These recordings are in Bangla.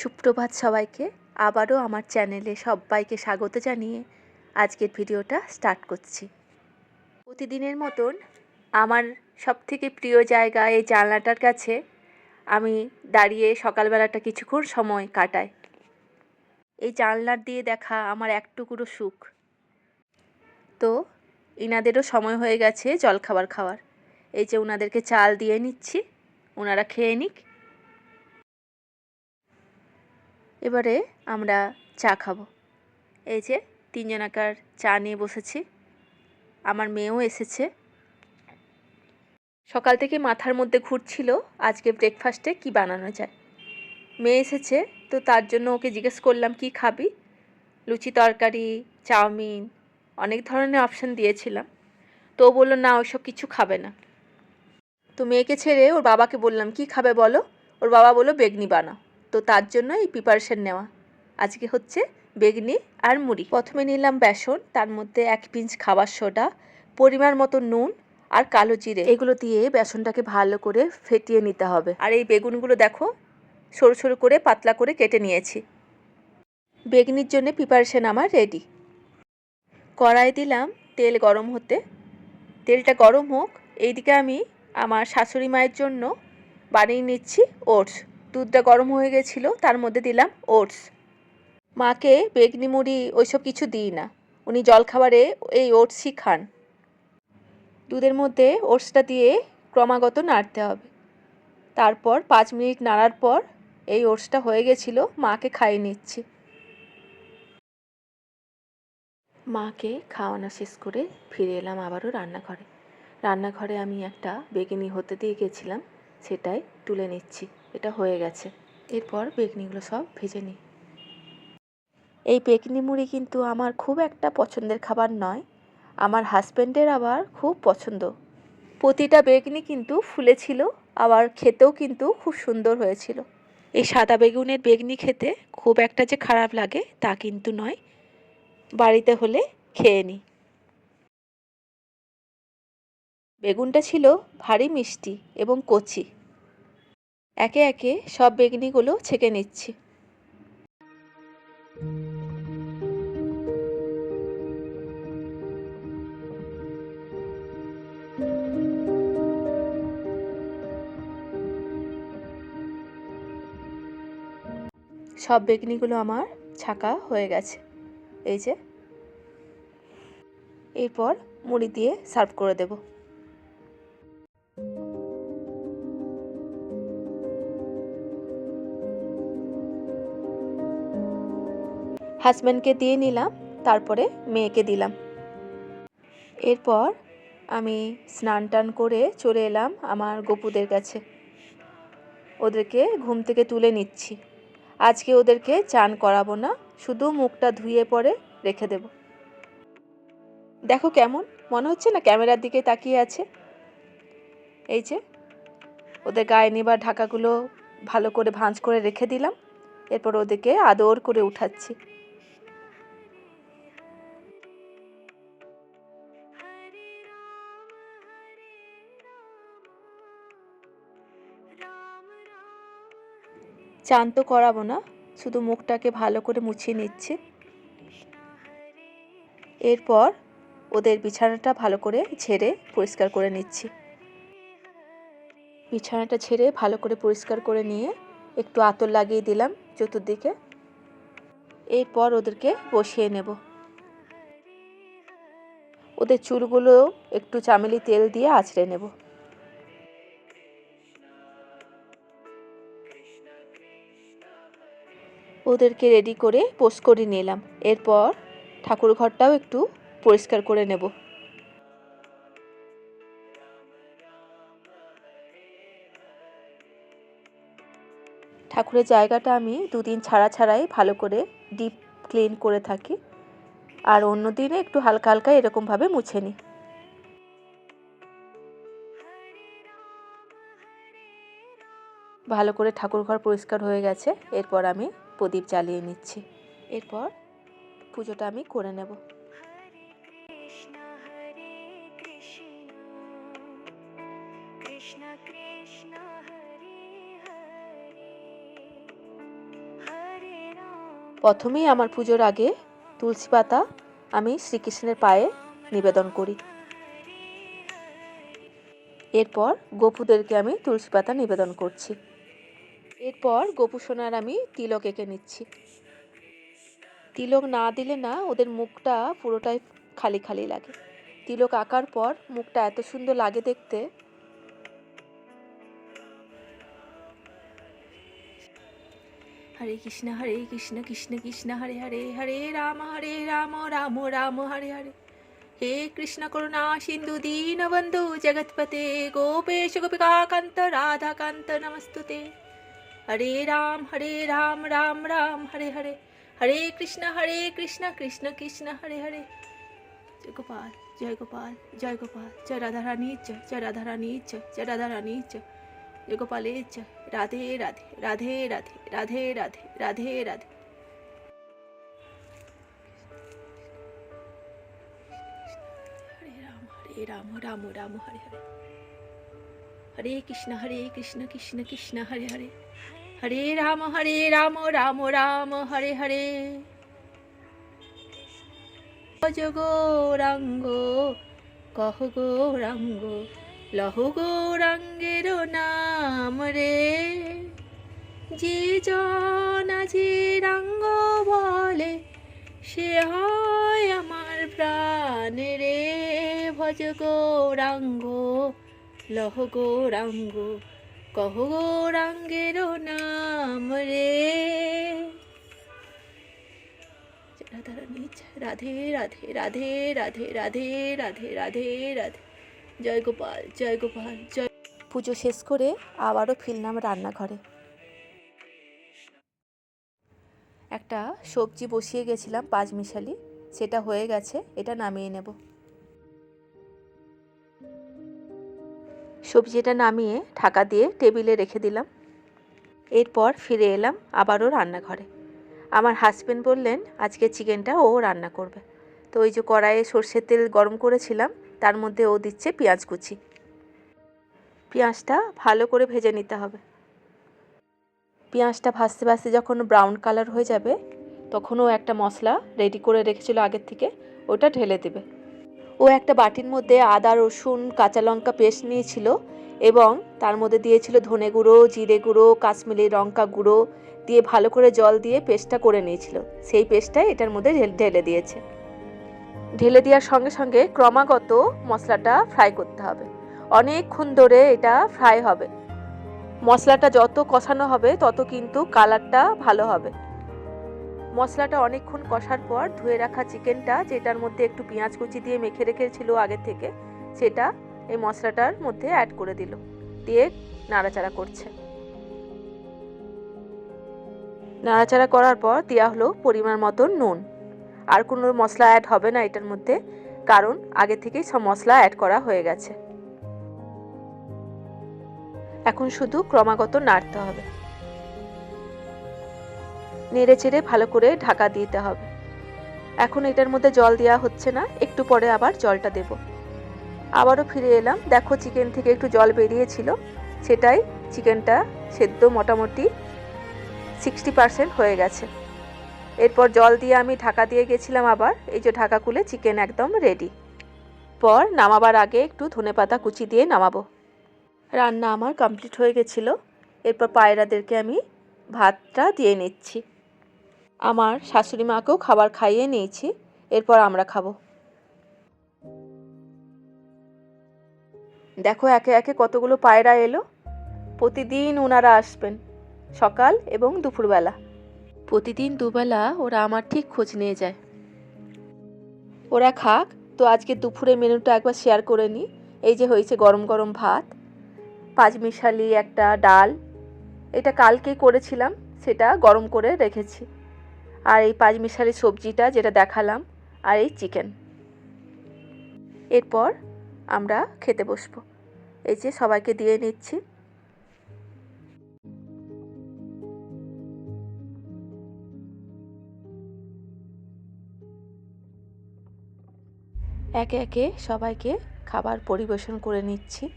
সুপ্রভাত সবাইকে। আবারও আমার চ্যানেলে সবাইকে স্বাগত জানিয়ে আজকের ভিডিওটা স্টার্ট করছি। প্রতিদিনের মতন আমার সবথেকে প্রিয় জায়গা এই জানলাটার কাছে আমি দাঁড়িয়ে সকালবেলাটা কিছুক্ষণ সময় কাটাই। এই জানলার দিয়ে দেখা আমার এক টুকরো সুখ। তো ইনাদেরও সময় হয়ে গেছে জলখাবার খাওয়ার। এই যে ওনাদেরকে চাল দিয়ে নিচ্ছি ওনারা খেয়ে নিক। এবারে আমরা চা খাব। এই যে তিনজনাকার চা নিয়ে বসেছি। আমার মেয়েও এসেছে। সকাল থেকে মাথার মধ্যে ঘুরছিল আজকে ব্রেকফাস্টে কি বানানো যায়। মেয়ে এসেছে, তো তার জন্য ওকে জিজ্ঞেস করলাম, কি খাবি? লুচি তরকারি, চাউমিন, অনেক ধরনের অপশান দিয়েছিলাম। তো ও বলল, না ওইসব কিছু খাবে না। তো মেয়েকে ছেড়ে ওর বাবাকে বললাম, কি খাবে বলো? ওর বাবা বলল, বেগনি বানাও। তো তার জন্য এই প্রিপারেশন নেওয়া। আজকে হচ্ছে বেগনি আর মুড়ি। প্রথমে নিলাম বেসন, তার মধ্যে এক পিঞ্চ খাবার সোডা, পরিমাণ মতো নুন আর কালো জিরে। এগুলো দিয়ে বেসনটাকে ভালো করে ফেটিয়ে নিতে হবে। আর এই বেগুনগুলো দেখো, সরু সরু করে পাতলা করে কেটে নিয়েছি। বেগনির জন্য প্রিপারেশন আমার রেডি কড়াই দিলাম তেল গরম হতে। তেলটা গরম হোক, এইদিকে আমি আমার শাশুড়ি মায়ের জন্য বানিয়ে নিচ্ছি ওটস। দুধটা গরম হয়ে গেছিল, তার মধ্যে দিলাম ওটস। মাকে বেগনি মুড়ি ওইসব কিছু দিই না, উনি জলখাবারে এই ওটসই খান। দুধের মধ্যে ওটসটা দিয়ে ক্রমাগত নাড়তে হবে। তারপর পাঁচ মিনিট নাড়ার পর এই ওটসটা হয়ে গেছিল, মাকে খাইয়ে নিচ্ছি। মাকে খাওয়ানো শেষ করে ফিরে এলাম আবারও রান্নাঘরে। রান্নাঘরে আমি একটা বেগনি হতে দিয়ে গেছিলাম, সেটাই তুলে নিচ্ছি। এটা হয়ে গেছে। এরপর বেগনিগুলো সব ভেজে নিই। এই বেগনি মুড়ি কিন্তু আমার খুব একটা পছন্দের খাবার নয়। আমার হাজব্যান্ডের আবার খুব পছন্দ। প্রতিটা বেগনি কিন্তু ফুলেছিল আবার খেতেও কিন্তু খুব সুন্দর হয়েছিল। এই সাদা বেগুনের বেগনি খেতে খুব একটা যে খারাপ লাগে তা কিন্তু নয়। বাড়িতে হলে খেয়ে নিই। বেগুনটা ছিল ভারী মিষ্টি এবং কচি। একে একে সব বেগনিগুলো ছেঁকে নিচ্ছি। সব বেগনিগুলো আমার ছাকা হয়ে গেছে। এই যে। এরপর মুড়ি দিয়ে সার্ভ করে দেব। হাজব্যান্ডকে দিয়ে নিলাম, তারপরে মেয়েকে দিলাম। এরপর আমি স্নান টান করে চলে এলাম আমার গপুদের কাছে। ওদেরকে ঘুম থেকে তুলে নিচ্ছি। আজকে ওদেরকে চান করাবো না, শুধু মুখটা ধুয়ে পরে রেখে দেব। দেখো কেমন, মনে হচ্ছে না ক্যামেরার দিকে তাকিয়ে আছে? এই যে, ওদের গায়ে নেবার ঢাকাগুলো ভালো করে ভাঁজ করে রেখে দিলাম। এরপর ওদেরকে আদর করে উঠাচ্ছি। চান তো করাবো না, শুধু মুখটাকে ভালো করে মুছিয়ে নিচ্ছি। এরপর ওদের বিছানাটা ভালো করে ঝেড়ে পরিষ্কার করে নিচ্ছি। বিছানাটা ছেড়ে ভালো করে পরিষ্কার করে নিয়ে একটু আতর লাগিয়ে দিলাম চতুর্দিকে। এরপর ওদেরকে বসিয়ে নেব। ওদের চুলগুলো একটু চামেলি তেল দিয়ে আছড়ে নেব। ওদেরকে রেডি করে পোস্ট করে নিলাম। এরপর ঠাকুর ঘরটাও একটু পরিষ্কার করে নেব। ঠাকুরের জায়গাটা আমি দুদিন ছাড়া ছাড়াই ভালো করে ডিপ ক্লিন করে থাকি। আর অন্য দিনে একটু হালকা হালকা এরকমভাবে মুছে নিই। ভালো করে ঠাকুর ঘর পরিষ্কার হয়ে গেছে। এরপর আমি প্রদীপ জ্বালিয়ে নিচ্ছি। এরপর পুজোটা আমি করে নেব। প্রথমেই আমার পুজোর আগে তুলসী পাতা আমি শ্রীকৃষ্ণের পায়ে নিবেদন করি। এরপর গোপুদেরকে আমি তুলসী পাতা নিবেদন করছি। এরপর গোপু সোনার আমি তিলক এঁকে নিচ্ছি। তিলক না দিলে না ওদের মুখটা পুরোটাই খালি খালি লাগে। তিলক আঁকার পর মুখটা এত সুন্দর লাগে দেখতে। হরে কৃষ্ণ হরে কৃষ্ণ কৃষ্ণ কৃষ্ণ, হরে হরে হরে রাম হরে রাম রাম রাম, হরে হরে। হে কৃষ্ণ করুণা, সিন্ধু দীনবন্ধু, জগৎপতে গোপেশ গোপিকাকান্ত, রাধাকান্ত, নমস্তুতে। হরে রাম হরে রাম রাম রাম, হরে হরে। হরে কৃষ্ণ হরে কৃষ্ণ কৃষ্ণ কৃষ্ণ, হরে হরে। জয় গোপাল জয় গোপাল জয় গোপাল। জয় রাধারানী জয় জয় রাধারানী জয় জয় রাধারানী জয়। জয় গোপালের জয়। রাধে রাধে রাধে রাধে রাধে রাধে রাধে রাধে। রাম রাম রাম, হরে হরে। হরে কৃষ্ণ হরে কৃষ্ণ কৃষ্ণ কৃষ্ণ, হরে হরে। হরে রাম হরে রাম রাম রাম, হরে হরে। ভজ গৌরাঙ্গ, কহ গৌরাঙ্গ, লহ গৌরাঙ্গের নাম রে। যে জন যে রাঙ্গ বলে, সে হয় আমার প্রাণ রে। ভজ গৌরাঙ্গ, লহ গৌরাঙ্গ কহ গৌরাঙ্গের নাম রে। রাধারানী রাধে রাধে রাধে রাধে রাধে রাধে রাধে রাধে। জয় গোপাল জয় গোপাল, জয়। পুজো শেষ করে আবারও ফিরলাম রান্নাঘরে। একটা সবজি বসিয়ে গেছিলাম পাঁচমিশালি, সেটা হয়ে গেছে, এটা নামিয়ে নেব। সবজিটা নামিয়ে ঢাকা দিয়ে টেবিলে রেখে দিলাম। এরপর ফিরে এলাম আবারও রান্নাঘরে। আমার হাজব্যান্ড বললেন, আজকে চিকেনটা ও রান্না করবে। তো ওই যে কড়াইয়ে সর্ষের তেল গরম করেছিলাম, তার মধ্যে ও দিচ্ছে পেঁয়াজ কুচি। পেঁয়াজটা ভালো করে ভেজে নিতে হবে। পেঁয়াজটা ভাজতে ভাজতে যখন ব্রাউন কালার হয়ে যাবে, তখন ও একটা মশলা রেডি করে রেখেছিল আগের থেকে, ওটা ঢেলে দেবে। ও একটা বাটির মধ্যে আদা, রসুন, কাঁচা লঙ্কা পেস্ট নিয়েছিল এবং তার মধ্যে দিয়েছিল ধনে গুঁড়ো, জিরে গুঁড়ো, কাশ্মীরি লঙ্কা গুঁড়ো দিয়ে ভালো করে জল দিয়ে পেস্টটা করে নিয়েছিল। সেই পেস্টটাই এটার মধ্যে ঢেল- দিয়েছে। ঢেলে দেওয়ার সঙ্গে সঙ্গে ক্রমাগত মশলাটা ফ্রাই করতে হবে। অনেকক্ষণ ধরে এটা ফ্রাই হবে। মশলাটা যত কষানো হবে, তত কিন্তু কালারটা ভালো হবে। মশলাটা অনেকক্ষণ কষার পর ধুয়ে রাখা চিকেনটা, যেটার মধ্যে একটু পেঁয়াজ কুচি দিয়ে মেখে রেখেছিল আগে থেকে, সেটা এই মশলাটার মধ্যে অ্যাড করে দিল। দিয়ে নাড়াচাড়া করছে। নাড়াচাড়া করার পর দেওয়া হলো পরিমাণ মতন নুন। আর কোনো মশলা অ্যাড হবে না এটার মধ্যে, কারণ আগে থেকেই সব মশলা অ্যাড করা হয়ে গেছে। এখন শুধু ক্রমাগত নাড়তে হবে। নেড়ে চেড়ে ভালো করে ঢাকা দিতে হবে। এখন এটার মধ্যে জল দেওয়া হচ্ছে না, একটু পরে আবার জলটা দেব। আবারও ফিরে এলাম। দেখো চিকেন থেকে একটু জল বেরিয়েছিল। সেটাই চিকেনটা সেদ্ধ মোটামুটি সিক্সটি পার্সেন্ট হয়ে গেছে। এরপর জল দিয়ে আমি ঢাকা দিয়ে গেছিলাম আবার। এই যে ঢাকা খুলে চিকেন একদম রেডি পর নামাবার আগে একটু ধনেপাতা কুচি দিয়ে নামাবো। রান্না আমার কমপ্লিট হয়ে গেছিল। এরপর পায়রাদেরকে আমি ভাতটা দিয়ে নিচ্ছি। আমার শাশুড়ি মাকেও খাবার খাইয়ে নিয়েছি এরপর আমরা খাব। দেখো একে একে কতগুলো পায়রা এলো। প্রতিদিন ওনারা আসবেন সকাল এবং দুপুরবেলা। প্রতিদিন দুবেলা ওরা আমার ঠিক খোঁজ নিয়ে যায়। ওরা খাক তো আজকে দুপুরে মেনুটা একবার শেয়ার করে নিই এই যে হয়েছে গরম গরম ভাত পাঁচমিশালি একটা ডাল। এটা কালকেই করেছিলাম সেটা গরম করে রেখেছি। আর এই পাঁচমিশালি সবজিটা যেটা দেখালাম, আর এই চিকেন। এরপর আমরা খেতে বসবো। এই যে সবাইকে দিয়ে নিচ্ছি। একে একে সবাইকে খাবার পরিবেশন করে নিচ্ছি।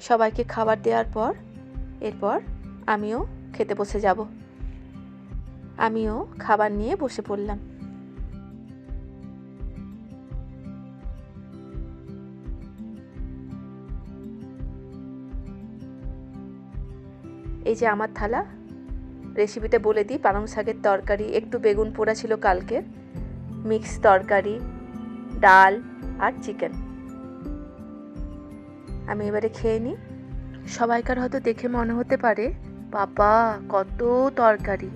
সবাইকে খাবার দেওয়ার পর, এরপর আমিও খেতে বসে যাব। আমিও খাবার নিয়ে বসে পড়লাম। এই যে আমার থালা রেসিপিটা বলে দিই, পালং শাকের তরকারি, একটু বেগুন পোড়া ছিল কালকের মিক্স তরকারি, ডাল আর চিকেন আমি এবারে খেয়ে নিই। সবাইকার হয়তো দেখে মনে হতে পারে বাবা, কত তরকারি।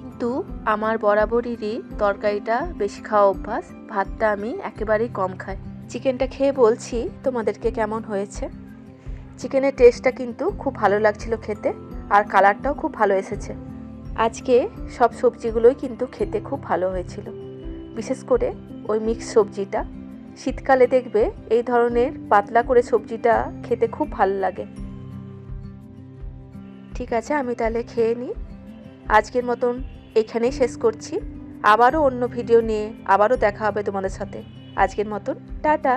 কিন্তু আমার বরাবরেরই তরকারিটা বেশি খাওয়া অভ্যাস, ভাতটা আমি একেবারেই কম খাই। চিকেনটা খেয়ে বলছি তোমাদেরকে কেমন হয়েছে? চিকেনের টেস্টটা কিন্তু খুব ভালো লাগছিল খেতে, আর কালারটাও খুব ভালো এসেছে। আজকে সব সবজিগুলোই কিন্তু খেতে খুব ভালো হয়েছিল। বিশেষ করে ওই মিক্স সবজিটা। শীতকালে দেখবে এই ধরনের পাতলা করে সবজিটা খেতে খুব ভালো লাগে। ঠিক আছে, আমি তাহলে খেয়ে নিই। আজকের মতন এখানেই শেষ করছি। আবারও অন্য ভিডিও নিয়ে আবারও দেখা হবে তোমাদের সাথে। আজকের মতন, টাটা।